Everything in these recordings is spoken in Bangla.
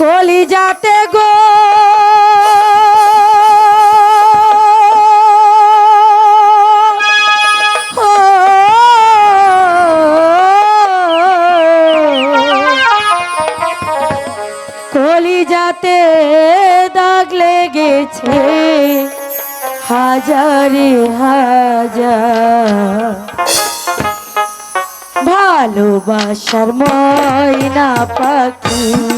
কলিজাতে গো। কলিজাতে দাগ লেগেছে হাজারে হাজার। ভালোবাসার ময়না পাখি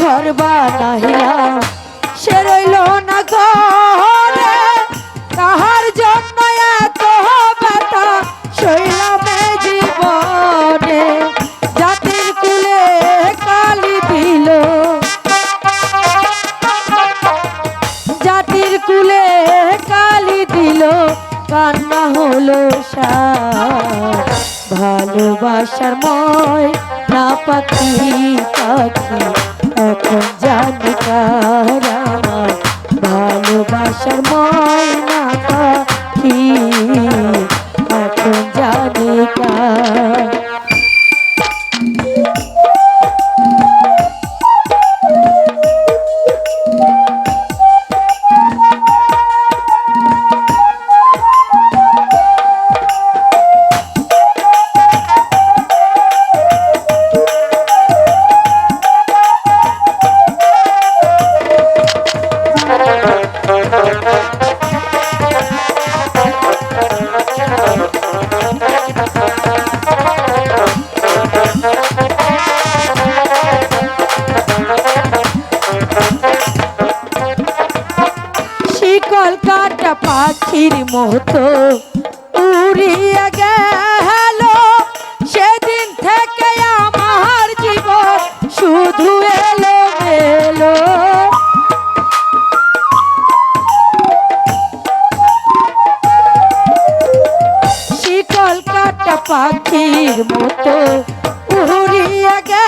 ঘর বানাইলাম সে রইল না ঘরে। তাহার জন্য এত ব্যথা শৈলাম জীবনে। জাতির কুলে কালি দিল। জাতির কুলে কালি দিল। কান্না হলো সার। ভালোবাসার ময় না পাখি পাখি। শিকল কাটা পাখির মতো উড়িয়া গেল। সেদিন থেকে আমার জীবন শুধু এলো এলো শিকল কাটা পাখির মতো উড়িয়া গেল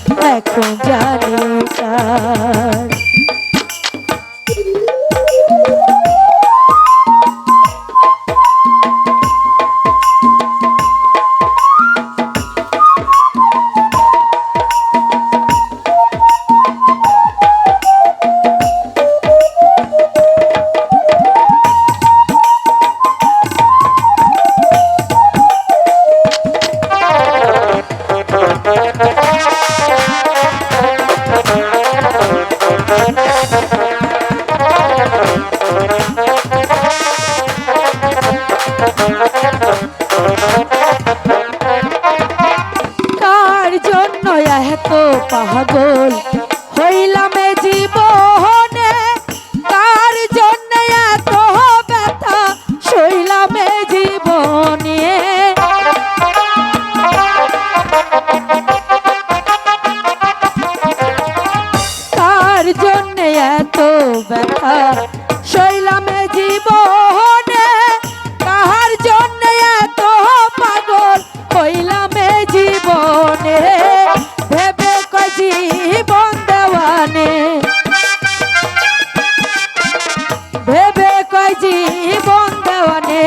জীবন দেওয়ানে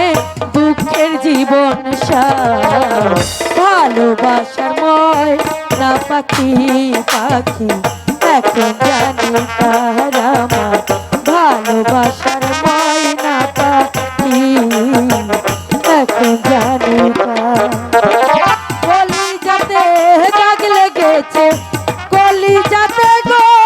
দুঃখের জীবন ভালোবাসার ময় না পাখি পাখি এখন জানি তাহার ভালোবাসার ময় না পাখি, এখন জানি কলি যাতে জাগলে গেছে কলি যাতে গো